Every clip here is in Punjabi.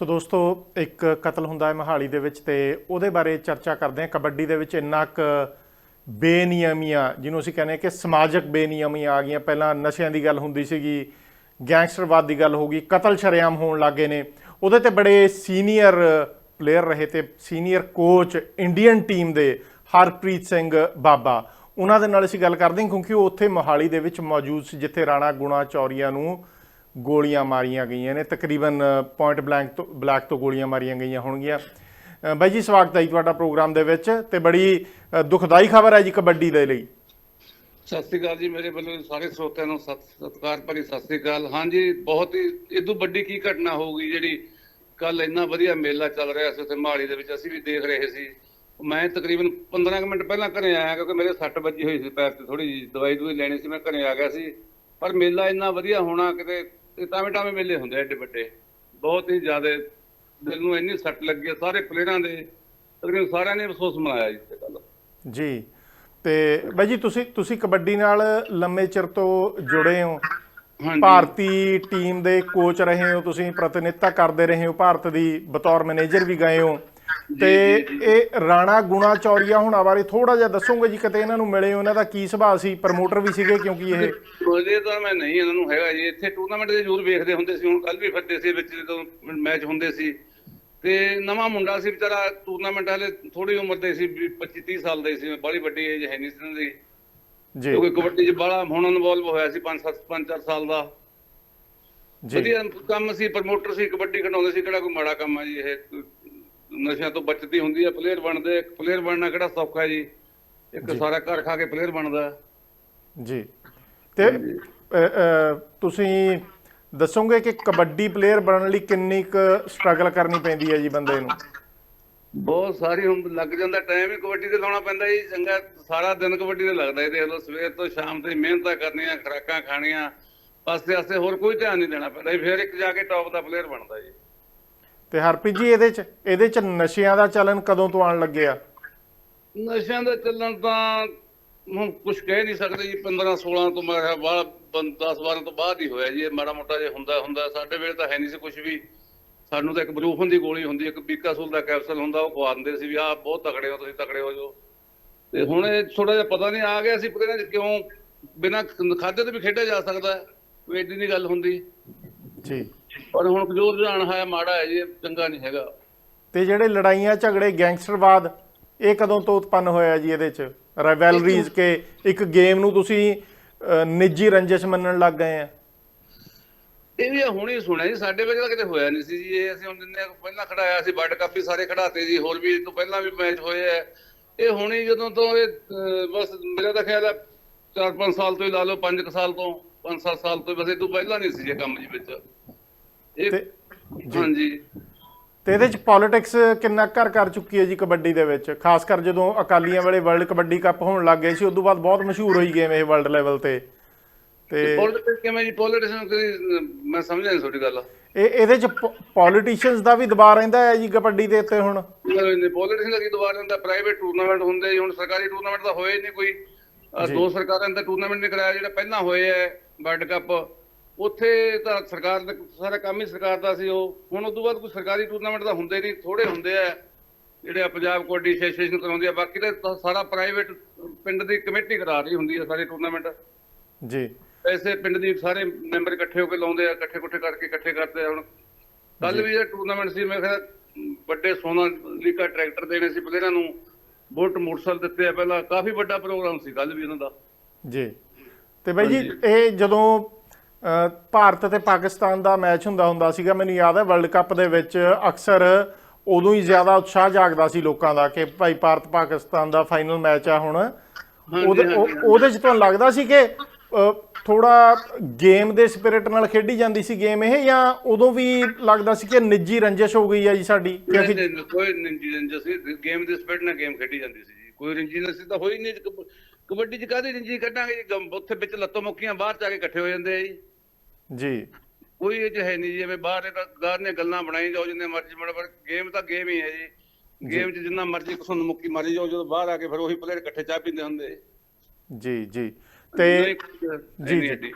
ਸੋ ਦੋਸਤੋ, ਇੱਕ ਕਤਲ ਹੁੰਦਾ ਹੈ ਮਹਾਲੀ ਦੇ ਵਿੱਚ ਤੇ ਉਹਦੇ ਬਾਰੇ ਚਰਚਾ ਕਰਦੇ ਹਾਂ। ਕਬੱਡੀ ਦੇ ਵਿੱਚ ਇੰਨਾ ਕੁ ਬੇਨਿਯਮੀਆਂ, ਜਿਹਨੂੰ ਅਸੀਂ ਕਹਿੰਦੇ ਹਾਂ ਕਿ ਸਮਾਜਿਕ ਬੇਨਿਯਮੀਆਂ ਆ ਗਈਆਂ। ਪਹਿਲਾਂ ਨਸ਼ਿਆਂ ਦੀ ਗੱਲ ਹੁੰਦੀ ਸੀਗੀ, ਗੈਂਗਸਟਰਵਾਦ ਦੀ ਗੱਲ ਹੋ ਗਈ, ਕਤਲ ਸ਼ਰੇਆਮ ਹੋਣ ਲੱਗੇ ਨੇ। ਉਹਦੇ ਤੇ ਬੜੇ ਸੀਨੀਅਰ ਪਲੇਅਰ ਰਹੇ ਤੇ ਸੀਨੀਅਰ ਕੋਚ ਇੰਡੀਅਨ ਟੀਮ ਦੇ ਹਰਪ੍ਰੀਤ ਸਿੰਘ ਬਾਬਾ। ਉਹਨਾਂ ਦੇ ਨਾਲ ਅਸੀਂ ਗੱਲ ਕਰਦੇ ਹਾਂ, ਕਿਉਂਕਿ ਉਹ ਉੱਥੇ ਮੋਹਾਲੀ ਦੇ ਵਿੱਚ ਮੌਜੂਦ ਸੀ, ਜਿੱਥੇ ਰਾਣਾ ਗੁਣਾ ਚੌਰੀਆ ਨੂੰ ਗੋਲੀਆਂ ਮਾਰੀਆਂ ਗਈਆਂ ਨੇ, ਤਕਰੀਬਨ ਪੁਆਇੰਟ ਬਲੈਂਕ ਤੋਂ ਬਲੈਕ ਤੋਂ ਗੋਲੀਆਂ ਮਾਰੀਆਂ ਗਈਆਂ ਹੋਣਗੀਆਂ। ਬਾਈ ਜੀ, ਸਵਾਗਤ ਹੈ ਤੁਹਾਡਾ ਪ੍ਰੋਗਰਾਮ ਦੇ ਵਿੱਚ ਤੇ ਬੜੀ ਦੁਖਦਾਈ ਖਬਰ ਹੈ ਜੀ ਕਬੱਡੀ ਦੇ ਲਈ। ਸਤਿ ਸ੍ਰੀ ਅਕਾਲ ਜੀ, ਮੇਰੇ ਵੱਲੋਂ ਸਾਰੇ ਸਰੋਤਿਆਂ ਨੂੰ ਸਤਿਕਾਰ ਭਰੀ ਸਤਿ ਸ੍ਰੀ ਅਕਾਲ। ਹਾਂਜੀ, ਬਹੁਤ ਹੀ ਇਦੋਂ ਵੱਡੀ ਕੀ ਘਟਨਾ ਹੋਊਗੀ ਜਿਹੜੀ ਕੱਲ ਇੰਨਾ ਵਧੀਆ ਮੇਲਾ ਚੱਲ ਰਿਹਾ ਸੀ, ਉੱਥੇ ਮਹਾਲੀ ਦੇ ਵਿੱਚ ਅਸੀਂ ਵੀ ਦੇਖ ਰਹੇ ਸੀ। ਮੈਂ ਤਕਰੀਬਨ 15 ਕੁ ਮਿੰਟ ਪਹਿਲਾਂ ਘਰੇ ਆਇਆ ਕਿਉਂਕਿ ਮੇਰੇ ਸੱਟ ਵੱਜੀ ਹੋਈ ਸੀ ਪੈਰ ਤੇ ਥੋੜੀ ਜਿਹੀ ਦਵਾਈ ਦੂਈ ਲੈਣੀ ਸੀ, ਮੈਂ ਘਰੇ ਆ ਗਿਆ ਸੀ। ਪਰ ਮੇਲਾ ਇੰਨਾ ਵਧੀਆ ਹੋਣਾ, ਕਿਤੇ ਇਹ ਟਾਵੇਂ ਟਾਵੇਂ ਮੇਲੇ ਹੁੰਦੇ ਏਡੇ ਵੱਡੇ। ਬਹੁਤ ਹੀ ਜ਼ਿਆਦਾ ਦਿਲ ਨੂੰ ਇੰਨੀ ਸੱਟ ਲੱਗੀ ਸਾਰੇ ਪਲੇਅਰਾਂ ਦੇ। ਤਕਰੀਬਨ ਸਾਰਿਆਂ ਨੇ ਅਫਸੋਸ ਮਨਾਇਆ ਤੇ ਕੱਲ ਜੀ। ਤੇ ਬਾਈ ਜੀ ਤੁਸੀਂ ਤੁਸੀਂ ਕਬੱਡੀ ਨਾਲ ਲੰਮੇ ਚਿਰ ਤੋਂ ਜੁੜੇ ਹੋ। ਭਾਰਤੀ ਟੀਮ ਦੇ ਕੋਚ ਰਹੇ ਹੋ ਤੁਸੀਂ ਪ੍ਰਤੀਨਿਧਤਾ ਕਰਦੇ ਰਹੇ ਹੋ ਭਾਰਤ ਦੀ ਬਤੌਰ ਮੈਨੇਜਰ ਵੀ ਗਏ ਹੋ। ਤੇ ਇਹ ਰਾਣਾ ਗੁਣਾ ਚੌਰੀਆ ਹੁਣਾਂ ਬਾਰੇ ਥੋੜਾ ਜਿਹਾ ਦੱਸੋਗੇ ਜੀ ਕਿਤੇ ਇਹਨਾਂ ਨੂੰ ਮਿਲੇ ਹੋ ਇਹਨਾਂ ਦਾ ਕੀ ਸੁਭਾਅ ਸੀ ਪ੍ਰਮੋਟਰ ਵੀ ਸੀਗੇ ਕਿਉਂਕਿ ਇਹ? ਉਹਦੇ ਤਾਂ ਮੈਂ ਨਹੀਂ ਇਹਨਾਂ ਨੂੰ ਹੈਗਾ ਜੀ ਇੱਥੇ ਟੂਰਨਾਮੈਂਟ ਦੇ ਜ਼ਰੂਰ ਵੇਖਦੇ ਹੁੰਦੇ ਸੀ ਹੁਣ ਕੱਲ ਵੀ ਫਿਰਦੇ ਸੀ ਵਿੱਚ ਜਦੋਂ ਮੈਚ ਹੁੰਦੇ ਸੀ। ਤੇ ਨਵਾਂ ਮੁੰਡਾ ਸੀ ਵਿਚਾਰਾ ਟੂਰਨਾਮੈਂਟ ਵਾਲੇ ਥੋੜੀ ਉਮਰ ਦੇ ਸੀ 25 30 ਸਾਲ ਦੇ ਸੀ ਬੜੀ ਵੱਡੀ ਏਜ ਹੈ ਨਹੀਂ ਸੀ ਦੀ। ਜੀ। ਕਿਉਂਕਿ ਕਬੱਡੀ 'ਚ ਬੜਾ ਹੁਣ ਇਨਵੋਲਵ ਹੋਇਆ ਸੀ 5 7 5 4 ਸਾਲ ਦਾ। ਜੀ। ਵਧੀਆ ਕੰਮ ਸੀ ਪ੍ਰਮੋਟਰ ਸੀ ਕਬੱਡੀ ਖਿਡਾਉਂਦੇ ਸੀ ਕਿਹੜਾ ਕੋਈ ਮਾੜਾ ਕੰਮ ਆ ਜੀ ਇਹ? ਨਸ਼ਿਆਂ ਤੋਂ ਬਚਦੀ ਹੁੰਦੀ ਹੈ ਪਲੇਅਰ ਬਣਦੇ ਇੱਕ ਪਲੇਅਰ ਬਣਨਾ ਕਿਹੜਾ ਸੌਖਾ ਜੀ? ਇੱਕ ਸਾਰਾ ਘਰ ਖਾ ਕੇ ਪਲੇਅਰ ਬਣਦਾ। ਜੀ। ਤੇ ਤੁਸੀਂ ਦੱਸੋਗੇ ਕਿ ਕਬੱਡੀ ਪਲੇਅਰ ਬਣਨ ਲਈ ਕਿੰਨੀ ਕੁ ਸਟਰਗਲ ਕਰਨੀ ਪੈਂਦੀ ਹੈ ਜੀ ਬੰਦੇ ਨੂੰ? ਬਹੁਤ ਸਾਰੀ ਹੁਣ ਲੱਗ ਜਾਂਦਾ ਟਾਈਮ ਹੀ ਕਬੱਡੀ ਤੇ ਲਾਉਣਾ ਪੈਂਦਾ ਜੀ। ਚੰਗਾ ਸਾਰਾ ਦਿਨ ਕਬੱਡੀ ਤੇ ਲੱਗਦਾ ਇਹ ਦੇਖ ਲਓ ਸਵੇਰ ਤੋਂ ਸ਼ਾਮ ਤੱਕ ਮਿਹਨਤਾਂ ਕਰਨੀਆਂ ਖੁਰਾਕਾਂ ਖਾਣੀਆਂ ਪਾਸੇ ਆਸੇ ਹੋਰ ਕੋਈ ਧਿਆਨ ਨਹੀਂ ਦੇਣਾ ਪੈਂਦਾ ਫਿਰ ਇੱਕ ਜਾ ਕੇ ਟੌਪ ਦਾ ਪਲੇਅਰ ਬਣਦਾ ਜੀ। ਤੇ ਹਰਪ੍ਰੀਤ ਜੀ, ਇਹਦੇ ਚ ਇਹਦੇ ਚ ਨਸ਼ਿਆਂ ਦਾ ਚਲਨ ਕਦੋਂ ਤੋਂ ਆਉਣ ਲੱਗਿਆ ਨਸ਼ਿਆਂ ਦਾ ਚੱਲਣ ਤਾਂ ਹੁਣ ਕੁਝ ਕਹਿ ਨਹੀਂ ਸਕਦੇ ਜੀ 15 16 ਤੋਂ ਮੈਂ ਬਾਅਦ 10 12 ਤੋਂ ਬਾਅਦ ਹੀ ਹੋਇਆ ਜੀ, ਇਹ ਮਾੜਾ ਮੋਟਾ ਜੇ ਹੁੰਦਾ ਹੁੰਦਾ, ਸਾਡੇ ਵੇਲੇ ਤਾਂ ਹੈ ਨਹੀਂ ਸੀ ਕੁਝ ਵੀ। ਸਾਨੂੰ ਤਾਂ ਇੱਕ ਬਰੂਫਨ ਦੀ ਗੋਲੀ ਹੁੰਦੀ, ਇੱਕ ਬੀਕਾਸੂਲ ਦਾ ਕੈਪਸੂਲ ਹੁੰਦਾ, ਉਹ ਖਵਾ ਦਿੰਦੇ ਸੀ ਵੀ ਆਹ ਬਹੁਤ ਤਕੜੇ ਹੋ, ਤੁਸੀਂ ਤਕੜੇ ਹੋ ਜੋ ਤੇ ਹੁਣ ਇਹ ਥੋੜਾ ਜਿਹਾ ਪਤਾ ਨਹੀਂ, ਆ ਗਿਆ ਸੀ, ਪਤਾ ਨਹੀਂ ਕਿਉਂ ਬਿਨਾਂ ਖਾਦੇ ਤੋਂ ਵੀ ਖੇਡਿਆ ਜਾ ਸਕਦਾ ਹੈ ਕੋਈ ਏਡੀ ਨਹੀਂ ਗੱਲ ਹੁੰਦੀ। ਜੀ। ਪਰ ਹੁਣ ਜੋ ਰੁਝਾਨ ਹੈ ਮਾੜਾ ਹੈ ਜੀ ਇਹ ਚੰਗਾ ਨਹੀਂ ਹੈਗਾ। ਤੇ ਜਿਹੜੇ ਲੜਾਈਆਂ ਝਗੜੇ ਗੈਂਗਸਟਰਵਾਦ ਇਹ ਕਦੋਂ ਤੋਂ ਉਤਪੰਨ ਹੋਇਆ ਜੀ ਇਹਦੇ ਚ? ਰਾਈਵਲਰੀਜ਼ ਕੇ ਇੱਕ ਗੇਮ ਨੂੰ ਤੁਸੀਂ ਨਿੱਜੀ ਰੰਜਿਸ਼ ਮੰਨਣ ਲੱਗ ਗਏ ਆ। ਇਹ ਵੀ ਹੁਣੇ ਸੁਣਿਆ ਜੀ ਸਾਡੇ ਵੇਲੇ ਤਾਂ ਕਿਤੇ ਹੋਇਆ ਨਹੀਂ ਸੀ ਜੀ। ਇਹ ਅਸੀਂ ਹੁਣ ਜਿੰਨੇ ਪਹਿਲਾਂ ਖੜਾਇਆ ਸੀ ਵਰਲਡ ਕੱਪ ਵੀ ਸਾਰੇ ਖੜਾਤੇ ਜੀ ਹੋਰ ਵੀ ਤੋਂ ਪਹਿਲਾਂ ਵੀ ਮੈਚ ਹੋਏ ਆ। ਇਹ ਹੁਣੇ ਜਦੋਂ ਤੋਂ ਇਹ ਬਸ ਮੇਰਾ ਤਾਂ ਖਿਆਲ ਹੈ 4-5 ਸਾਲ ਤੋਂ ਹੀ ਲਾ ਲਓ 5 ਸਾਲ ਤੋਂ। 5-7 ਸਾਲ ਤੋਂ ਇਹ ਤੋਂ ਪਹਿਲਾਂ ਨਹੀਂ ਸੀ ਇਹ ਕੰਮ ਜੀ ਵਿੱਚ। ਇਹ ਤੇ ਹਾਂਜੀ। ਤੇ ਇਹਦੇ ਚ ਪੋਲਿਟਿਕਸ ਕਿੰਨਾ ਘਰ ਕਰ ਚੁੱਕੀ ਹੈ ਜੀ ਕਬੱਡੀ ਦੇ ਵਿੱਚ? ਖਾਸ ਕਰ ਜਦੋਂ ਅਕਾਲੀਆਂ ਵੇਲੇ ਵਰਲਡ ਕਬੱਡੀ ਕੱਪ ਹੋਣ ਲੱਗ ਗਏ ਸੀ ਉਸ ਤੋਂ ਬਾਅਦ ਬਹੁਤ ਮਸ਼ਹੂਰ ਹੋਈ ਗੇਮ ਇਹ ਵਰਲਡ ਲੈਵਲ ਤੇ। ਤੇ ਪੋਲਿਟਿਕਸ ਕਿਵੇਂ ਜੀ? ਪੋਲਿਟਿਕਸ ਮੈਂ ਸਮਝਿਆ ਨਹੀਂ ਤੁਹਾਡੀ ਗੱਲ। ਇਹ ਇਹਦੇ ਚ ਪੋਲੀਟੀਸ਼ੀਅਨਸ ਦਾ ਵੀ ਦਬਾਅ ਰਹਿੰਦਾ ਹੈ ਜੀ ਕਬੱਡੀ ਦੇ ਉੱਤੇ ਹੁਣ? ਪੋਲਿਟਿਕਸ ਦਾ ਕੀ ਦੁਬਾਰਾ ਹੁੰਦਾ ਪ੍ਰਾਈਵੇਟ ਟੂਰਨਾਮੈਂਟ ਹੁੰਦੇ ਜੀ, ਹੁਣ ਸਰਕਾਰੀ ਟੂਰਨਾਮੈਂਟ ਤਾਂ ਹੋਏ ਨਹੀਂ ਕੋਈ। ਦੋ ਸਰਕਾਰਾਂ ਨੇ ਟੂਰਨਾਮੈਂਟ ਨਹੀਂ ਕਰਾਇਆ ਜਿਹੜਾ ਪਹਿਲਾਂ ਹੋਏ ਐ ਵਰਲਡ ਕੱਪ ਉੱਥੇ ਤਾਂ ਸਰਕਾਰ ਦਾ ਸਾਰਾ ਕੰਮ ਹੀ ਸਰਕਾਰ ਦਾ ਸੀ ਉਹ। ਹੁਣ ਉਸ ਤੋਂ ਬਾਅਦ ਕੋਈ ਸਰਕਾਰੀ ਟੂਰਨਾਮੈਂਟ ਤਾਂ ਹੁੰਦੇ ਨਹੀਂ ਥੋੜੇ ਹੁੰਦੇ ਆ ਜਿਹੜੇ ਪੰਜਾਬ ਕਬੱਡੀ ਐਸੋਸੀਏਸ਼ਨ ਕਰਾਉਂਦੀ ਆ ਬਾਕੀ ਤਾਂ ਸਾਰਾ ਪ੍ਰਾਈਵੇਟ ਪਿੰਡ ਦੀ ਕਮੇਟੀ ਕਰਾ ਰਹੀ ਹੁੰਦੀ ਆ ਸਾਰੇ ਟੂਰਨਾਮੈਂਟ ਜੀ। ਪੈਸੇ ਪਿੰਡ ਦੀ ਸਾਰੇ ਮੈਂਬਰ ਇਕੱਠੇ ਹੋ ਕੇ ਲਾਉਂਦੇ ਆ ਇਕੱਠੇ ਇਕੱਠੇ ਕਰਕੇ ਇਕੱਠੇ ਕਰਦੇ ਆ ਹੁਣ। ਕੱਲ ਵੀ ਇਹ ਟੂਰਨਾਮੈਂਟ ਸੀ ਮੈਂ ਕਿਹਾ ਵੱਡੇ ਸੋਨਾ ਲੀਕਾ ਟਰੈਕਟਰ ਦੇਣੇ ਸੀ ਪਲੇਅਰਾਂ ਨੂੰ। ਬੁਲਟ ਮੋਟਰਸਾਈਕਲ ਦਿੱਤੇ ਆ ਪਹਿਲਾਂ ਕਾਫੀ ਵੱਡਾ ਪ੍ਰੋਗਰਾਮ ਸੀ ਕੱਲ ਵੀ ਇਹਨਾਂ ਦਾ। ਜੀ। ਤੇ ਬਾਈ ਜੀ ਇਹ ਜਦੋਂ ਭਾਰਤ ਤੇ ਪਾਕਿਸਤਾਨ ਦਾ ਮੈਚ ਹੁੰਦਾ ਹੁੰਦਾ ਸੀਗਾ ਮੈਨੂੰ ਯਾਦ ਹੈ ਵਰਲਡ ਕੱਪ ਦੇ ਵਿੱਚ ਅਕਸਰ ਉਦੋਂ ਹੀ ਜ਼ਿਆਦਾ ਉਤਸ਼ਾਹ ਜਾਗਦਾ ਸੀ ਲੋਕਾਂ ਦਾ ਕਿ ਭਾਈ ਭਾਰਤ ਪਾਕਿਸਤਾਨ ਦਾ ਫਾਈਨਲ ਮੈਚ ਆ ਹੁਣ। ਉਹਦੇ ਉਹ- ਉਹਦੇ ਚ ਤੁਹਾਨੂੰ ਲੱਗਦਾ ਸੀ ਕਿ ਥੋੜਾ ਗੇਮ ਦੇ ਸਪਿਰਿਟ ਨਾਲ ਖੇਡੀ ਜਾਂਦੀ ਸੀ ਗੇਮ ਇਹ ਜਾਂ ਉਦੋਂ ਵੀ ਲੱਗਦਾ ਸੀ ਕਿ ਨਿੱਜੀ ਰੰਜਿਸ਼ ਹੋ ਗਈ ਹੈ ਜੀ ਸਾਡੀ? ਕਿਉਂਕਿ ਕੋਈ ਨਿੰਜੀ ਰੰਜੀ ਸੀ। ਗੇਮ ਦੇ ਸਪਿਰਿਟ ਨਾਲ ਗੇਮ ਖੇਡੀ ਜਾਂਦੀ ਸੀ ਜੀ। ਕੋਈ ਰੰਜੀ ਨਹੀਂ ਸੀ ਤਾਂ ਹੋਈ ਨਹੀਂ ਕਬ- ਕਬੱਡੀ ਚ ਕਾਹਦੀ ਰੰਜੀ ਕੱਢਾਂਗੇ ਜੀ? ਉੱਥੇ ਵਿੱਚ ਲੱਤੋਂ ਮੁੱਕੀਆਂ ਬਾਹਰ ਜਾ ਕੇ ਇਕੱਠੇ ਹੋ ਜਾਂਦੇ ਆ ਜੀ। ਜੀ। ਕੋਈ ਇਹ ਚ ਹੈ ਨਹੀਂ ਜਿਵੇਂ ਬਾਹਰ ਗਾਰ ਨੇ ਗੱਲਾਂ ਬਣਾਈ ਜਾਓ ਜਿੰਨੇ ਮਰਜ਼ੀ ਬਣਾ ਪਰ ਗੇਮ ਤਾਂ ਗੇਮ ਹੀ ਹੈ ਜੀ। ਗੇਮ 'ਚ ਜਿੰਨਾ ਮਰਜ਼ੀ ਕਿਸੇ ਨੂੰ ਮੁੱਕੀ ਮਾਰੀ ਜਾਓ ਜਦੋਂ ਬਾਹਰ ਆ ਕੇ ਫਿਰ ਉਹੀ ਪਲੇਅਰ ਇਕੱਠੇ ਚਾਹ ਪੀਂਦੇ ਹੁੰਦੇ ਜੀ ਜੀ। ਤੇ ਜੀ ਜੀ।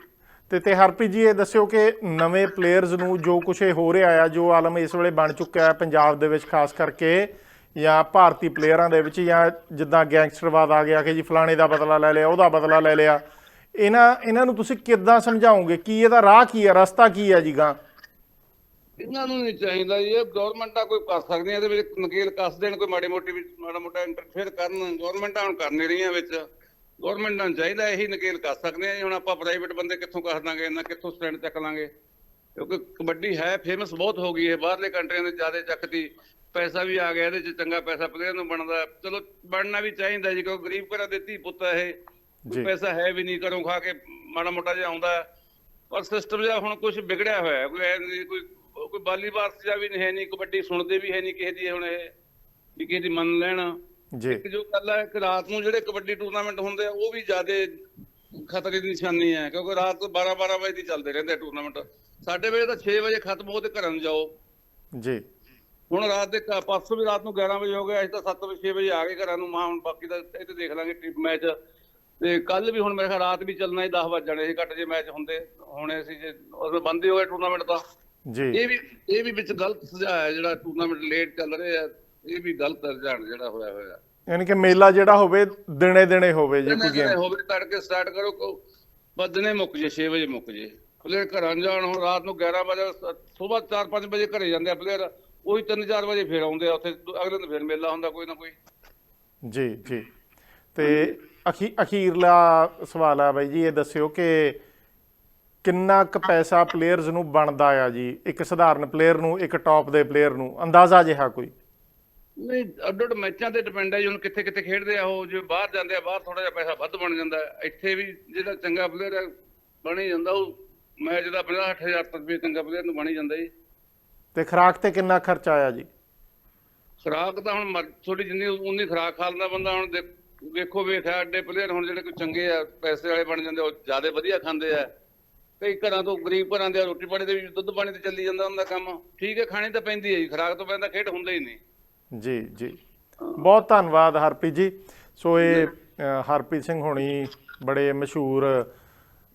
ਤੇ ਤੇ ਹਰਪ੍ਰੀਤ ਜੀ ਇਹ ਦੱਸਿਓ ਕਿ ਨਵੇਂ ਪਲੇਅਰਸ ਨੂੰ ਜੋ ਕੁਝ ਹੋ ਰਿਹਾ ਆ ਜੋ ਆਲਮ ਇਸ ਵੇਲੇ ਬਣ ਚੁੱਕਿਆ ਹੈ ਪੰਜਾਬ ਦੇ ਵਿੱਚ ਖਾਸ ਕਰਕੇ ਜਾਂ ਭਾਰਤੀ ਪਲੇਅਰਾਂ ਦੇ ਵਿੱਚ ਜਾਂ ਜਿੱਦਾਂ ਗੈਂਗਸਟਰਵਾਦ ਆ ਗਿਆ ਕਿ ਜੀ ਫਲਾਣੇ ਦਾ ਬਦਲਾ ਲੈ ਲਿਆ ਉਹਦਾ ਬਦਲਾ ਲੈ ਲਿਆ। ਇਹਨਾਂ ਇਹਨਾਂ ਨੂੰ ਤੁਸੀਂ ਕਿੱਦਾਂ ਸਮਝਾਓਗੇ? ਕੀ ਇਹਦਾ ਰਾਹ ਕੀ ਹੈ ਰਸਤਾ ਕੀ ਹੈ ਜੀ ਗਾਂ ਇਹਨਾਂ ਨੂੰ ਨਹੀਂ ਚਾਹੀਦਾ ਜੀ, ਇਹ ਗਵਰਨਮੈਂਟਾਂ ਕੋਈ ਕਰ ਸਕਦੀਆਂ ਇਹਦੇ ਵਿੱਚ ਨਕੇਲ ਕੱਸ ਦੇਣ ਕੋਈ ਮਾੜੀ ਮੋਟੀ ਮਾੜਾ ਮੋਟਾ ਇੰਟਰਫੇਅਰ ਕਰਨ ਗਵਰਨਮੈਂਟਾਂ ਹੁਣ ਕਰ ਨਹੀਂ ਰਹੀਆਂ ਵਿੱਚ। ਗਵਰਨਮੈਂਟਾਂ ਨੂੰ ਚਾਹੀਦਾ ਇਹੀ ਨਕੇਲ ਕੱਸ ਸਕਦੇ ਆ ਹੁਣ ਆਪਾਂ ਪ੍ਰਾਈਵੇਟ ਬੰਦੇ ਕਿੱਥੋਂ ਕੱਸ ਦਾਂਗੇ ਇਹਨਾਂ ਕਿੱਥੋਂ ਸਟੈਂਡ ਚੱਕ ਲਾਂਗੇ? ਕਿਉਂਕਿ ਕਬੱਡੀ ਹੈ ਫੇਮਸ ਬਹੁਤ ਹੋ ਗਈ ਹੈ। ਬਾਹਰਲੇ ਕੰਟਰੀਆਂ ਦੇ ਜ਼ਿਆਦਾ ਚੱਕਦੀ ਪੈਸਾ ਵੀ ਆ ਗਿਆ ਇਹਦੇ ਚ ਚੰਗਾ ਪੈਸਾ ਪਲੇਅਰ ਨੂੰ ਬਣਦਾ। ਚਲੋ ਬਣਨਾ ਵੀ ਚਾਹੀਦਾ ਜੀ ਕਿਉਂਕਿ ਗਰੀਬ ਘਰਾਂ ਦੇ ਧੀ ਪੁੱਤ ਹੈ ਇਹ। ਕੋਈ। ਪੈਸਾ ਹੈ ਵੀ ਨਹੀਂ ਘਰੋਂ ਖਾ ਕੇ ਮਾੜਾ ਮੋਟਾ ਜਿਹਾ ਆਉਂਦਾ। ਪਰ ਸਿਸਟਮ ਜਿਹਾ ਹੁਣ ਕੁਝ ਵਿਗੜਿਆ ਹੋਇਆ ਕੋਈ ਕੋਈ ਕੋਈ ਬਾਲੀਬਾਲ ਜਿਹਾ ਵੀ ਨਹੀਂ ਹੈ ਨਹੀਂ ਕਬੱਡੀ ਸੁਣਦੇ ਵੀ ਹੈ ਨਹੀਂ ਕਿਸੇ ਦੀ ਹੁਣ ਇਹ ਵੀ ਕਿਸੇ ਦੀ ਮੰਨ ਲੈਣ। ਜੀ। ਇੱਕ ਜੋ ਗੱਲ ਹੈ ਕਿ ਰਾਤ ਨੂੰ ਜਿਹੜੇ ਕਬੱਡੀ ਟੂਰਨਾਮੈਂਟ ਹੁੰਦੇ ਆ ਉਹ ਵੀ ਜ਼ਿਆਦਾ ਖਤਰੇ ਦੀ ਨਿਸ਼ਾਨੀ ਹੈ ਕਿਉਂਕਿ ਰਾਤ ਨੂੰ 12 12 ਵਜੇ ਦੀ ਚੱਲਦੇ ਰਹਿੰਦੇ ਟੂਰਨਾਮੈਂਟ। ਸਾਡੇ ਵੇਲੇ ਤਾਂ 6 ਵਜੇ ਖਤਮ ਹੋ ਤੇ ਘਰਾਂ ਨੂੰ ਜਾਓ। ਜੀ। ਹੁਣ ਰਾਤ ਦੇ ਪਰਸੋਂ ਵੀ ਰਾਤ ਨੂੰ 11 ਵਜੇ ਹੋ ਗਿਆ ਅਸੀਂ ਤਾਂ 7 ਵਜੇ 6 ਵਜੇ ਆ ਗਏ ਘਰਾਂ ਨੂੰ ਮਾਂ ਹੁਣ ਬਾਕੀ ਦਾ ਇਹ ਤੇ ਦੇਖ ਲਾਂਗੇ ਟ੍ਰਿਪ ਮੈਚ ਤੇ ਕੱਲ ਵੀ ਹੁਣ ਮੇਰੇ ਖਿਆਲ ਰਾਤ ਵੀ ਚੱਲਣਾ ਹੀ 10 ਵਜ ਜਾਣੇ ਸੀ ਘੱਟ ਜੇ ਮੈਚ ਹੁੰਦੇ। ਹੋਣੇ ਸੀ ਜੇ ਉਹ ਬੰਦ ਹੀ ਹੋ ਗਿਆ ਟੂਰਨਾਮੈਂਟ ਤਾਂ। ਜੀ। ਇਹ ਵੀ ਇਹ ਵੀ ਵਿੱਚ ਗਲਤ ਸੁਝਾਅ ਹੈ ਜਿਹੜਾ ਟੂਰਨਾਮੈਂਟ ਲੇਟ ਚੱਲ ਰਿਹਾ। ਇਹ ਵੀ ਗਲਤ ਰੁਝਾਨ ਜਿਹੜਾ ਹੋਇਆ ਹੋਇਆ। ਯਾਨੀ ਕਿ ਮੇਲਾ ਜਿਹੜਾ ਹੋਵੇ ਦਿਨੇ ਦਿਨੇ ਹੋਵੇ ਜੇ ਕੋਈ ਗੇਮ ਹੋਵੇ ਤੜਕੇ ਸਟਾਰਟ ਕਰੋ ਕੋ ਬਦਨੇ ਮੁੱਕ ਜੇ 6 ਵਜੇ ਮੁੱਕ ਜੇ। ਪਲੇਅਰ ਘਰਾਂ ਜਾਣ ਹੁਣ ਰਾਤ ਨੂੰ 11 ਵਜੇ ਸਵੇਰ 4-5 ਵਜੇ ਘਰੇ ਜਾਂਦੇ ਆ ਪਲੇਅਰ ਉਹੀ 3-4 ਵਜੇ ਫੇਰ ਆਉਂਦੇ ਆ ਉੱਥੇ ਅਗਲੇ ਦਿਨ ਫੇਰ ਮੇਲਾ ਹੁੰਦਾ ਕੋਈ ਨਾ ਕੋਈ। ਜੀ ਜੀ। ਤੇ ਅਖੀ ਅਖੀਰਲਾ ਸਵਾਲ ਆ ਬਾਈ ਜੀ ਇਹ ਦੱਸਿਓ ਕਿ ਕਿੰਨਾ ਕੁ ਪੈਸਾ ਪਲੇਅਰਸ ਨੂੰ ਬਣਦਾ ਆ ਜੀ? ਇੱਕ ਸਧਾਰਨ ਪਲੇਅਰ ਨੂੰ ਇੱਕ ਟੌਪ ਦੇ ਪਲੇਅਰ ਨੂੰ ਅੰਦਾਜ਼ਾ ਜਿਹਾ ਕੋਈ। ਨਹੀਂ ਅੱਡ ਅੱਡ ਮੈਚਾਂ ਤੇ ਡਿਪੈਂਡ ਹੈ ਜੀ ਹੁਣ ਕਿੱਥੇ ਕਿੱਥੇ ਖੇਡਦੇ ਆ ਉਹ ਜੇ ਬਾਹਰ ਜਾਂਦੇ ਆ ਬਾਹਰ ਥੋੜਾ ਜਿਹਾ ਪੈਸਾ ਵੱਧ ਬਣ ਜਾਂਦਾ। ਇੱਥੇ ਵੀ ਜਿਹੜਾ ਚੰਗਾ ਪਲੇਅਰ ਹੈ ਬਣ ਜਾਂਦਾ ਉਹ ਮੈਚ ਦਾ 50-6000 ਰੁਪਏ ਚੰਗਾ ਪਲੇਅਰ ਨੂੰ ਬਣ ਜਾਂਦਾ ਜੀ। ਤੇ ਖਰਾਕ ਤੇ ਕਿੰਨਾ ਖਰਚਾ ਆਇਆ ਜੀ? ਖੁਰਾਕ ਤਾਂ ਹੁਣ ਥੋੜੀ ਜਿੰਨੀ ਉਨੀ ਖੁਰਾਕ ਖਾ ਲੈਂਦਾ ਬੰਦਾ ਹੁਣ ਦੇਖ- ਵੇਖੋ ਵੇਖਿਆ ਅੱਡੇ ਪਲੇਅਰ ਹੁਣ ਜਿਹੜੇ ਕੋਈ ਚੰਗੇ ਆ ਪੈਸੇ ਵਾਲੇ ਬਣ ਜਾਂਦੇ ਉਹ ਜ਼ਿਆਦਾ ਵਧੀਆ ਖਾਂਦੇ ਆ। ਕਈ ਘਰਾਂ ਤੋਂ ਗਰੀਬ ਘਰਾਂ ਦੇ ਰੋਟੀ ਪਾਣੀ ਦੇ ਵੀ ਦੁੱਧ ਪਾਣੀ ਤੇ ਚੱਲੀ ਜਾਂਦਾ ਹੁੰਦਾ ਕੰਮ। ਠੀਕ ਹੈ ਖਾਣੀ ਤਾਂ ਪੈਂਦੀ ਹੈ ਜੀ ਖੁਰਾਕ ਤੋਂ ਪੈਂਦਾ ਖੇਡ ਹੁੰਦਾ ਹੀ ਨਹੀਂ। ਜੀ ਜੀ। ਬਹੁਤ ਧੰਨਵਾਦ ਹਰਪ੍ਰੀਤ ਜੀ। ਸੋ ਇਹ ਹਰਪ੍ਰੀਤ ਸਿੰਘ ਹੋਣੀ ਬੜੇ ਮਸ਼ਹੂਰ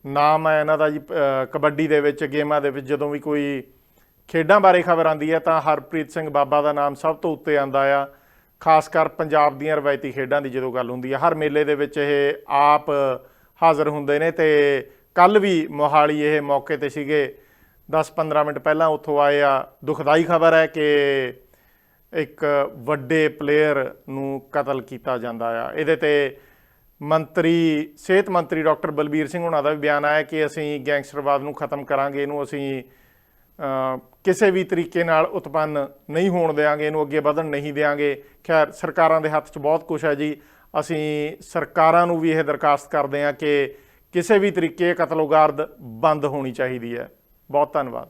ਨਾਮ ਹੈ ਇਹਨਾਂ ਦਾ ਜੀ ਕਬੱਡੀ ਦੇ ਵਿੱਚ ਗੇਮਾਂ ਦੇ ਵਿੱਚ। ਜਦੋਂ ਵੀ ਕੋਈ ਖੇਡਾਂ ਬਾਰੇ ਖਬਰ ਆਉਂਦੀ ਹੈ ਤਾਂ ਹਰਪ੍ਰੀਤ ਸਿੰਘ ਬਾਬਾ ਦਾ ਨਾਮ ਸਭ ਤੋਂ ਉੱਤੇ ਆਂਦਾ ਆ। ਖਾਸ ਕਰ ਪੰਜਾਬ ਦੀਆਂ ਰਵਾਇਤੀ ਖੇਡਾਂ ਦੀ ਜਦੋਂ ਗੱਲ ਹੁੰਦੀ ਹੈ। ਹਰ ਮੇਲੇ ਦੇ ਵਿੱਚ ਇਹ ਆਪ ਹਾਜ਼ਰ ਹੁੰਦੇ ਨੇ ਤੇ ਕੱਲ ਵੀ ਮੋਹਾਲੀ ਇਹ ਮੌਕੇ ਤੇ ਸੀਗੇ। 10-15 ਮਿੰਟ ਪਹਿਲਾਂ ਉੱਥੋਂ ਆਏ ਆ। ਦੁਖਦਾਈ ਖਬਰ ਹੈ ਕਿ ਇੱਕ ਵੱਡੇ ਪਲੇਅਰ ਨੂੰ ਕਤਲ ਕੀਤਾ ਜਾਂਦਾ ਆ। ਇਹਦੇ ਤੇ ਮੰਤਰੀ, ਸਿਹਤ ਮੰਤਰੀ ਡਾਕਟਰ ਬਲਬੀਰ ਸਿੰਘ ਉਹਨਾਂ ਦਾ ਵੀ ਬਿਆਨ ਆਇਆ ਕਿ ਅਸੀਂ ਗੈਂਗਸਟਰਵਾਦ ਨੂੰ ਖਤਮ ਕਰਾਂਗੇ, ਇਹਨੂੰ ਅਸੀਂ ਕਿਸੇ ਵੀ ਤਰੀਕੇ ਨਾਲ ਉਤਪੰਨ ਨਹੀਂ ਹੋਣ ਦੇਵਾਂਗੇ ਇਹਨੂੰ ਅੱਗੇ ਵਧਣ ਨਹੀਂ ਦੇਵਾਂਗੇ ਖੈਰ, ਸਰਕਾਰਾਂ ਦੇ ਹੱਥ 'ਚ ਬਹੁਤ ਕੁਝ ਹੈ ਜੀ। ਅਸੀਂ ਸਰਕਾਰਾਂ ਨੂੰ ਵੀ ਇਹ ਦਰਖਾਸਤ ਕਰਦੇ ਹਾਂ ਕਿ ਕਿਸੇ ਵੀ ਤਰੀਕੇ ਕਤਲੋਗਾਰਦ ਬੰਦ ਹੋਣੀ ਚਾਹੀਦੀ ਹੈ। ਬਹੁਤ ਧੰਨਵਾਦ।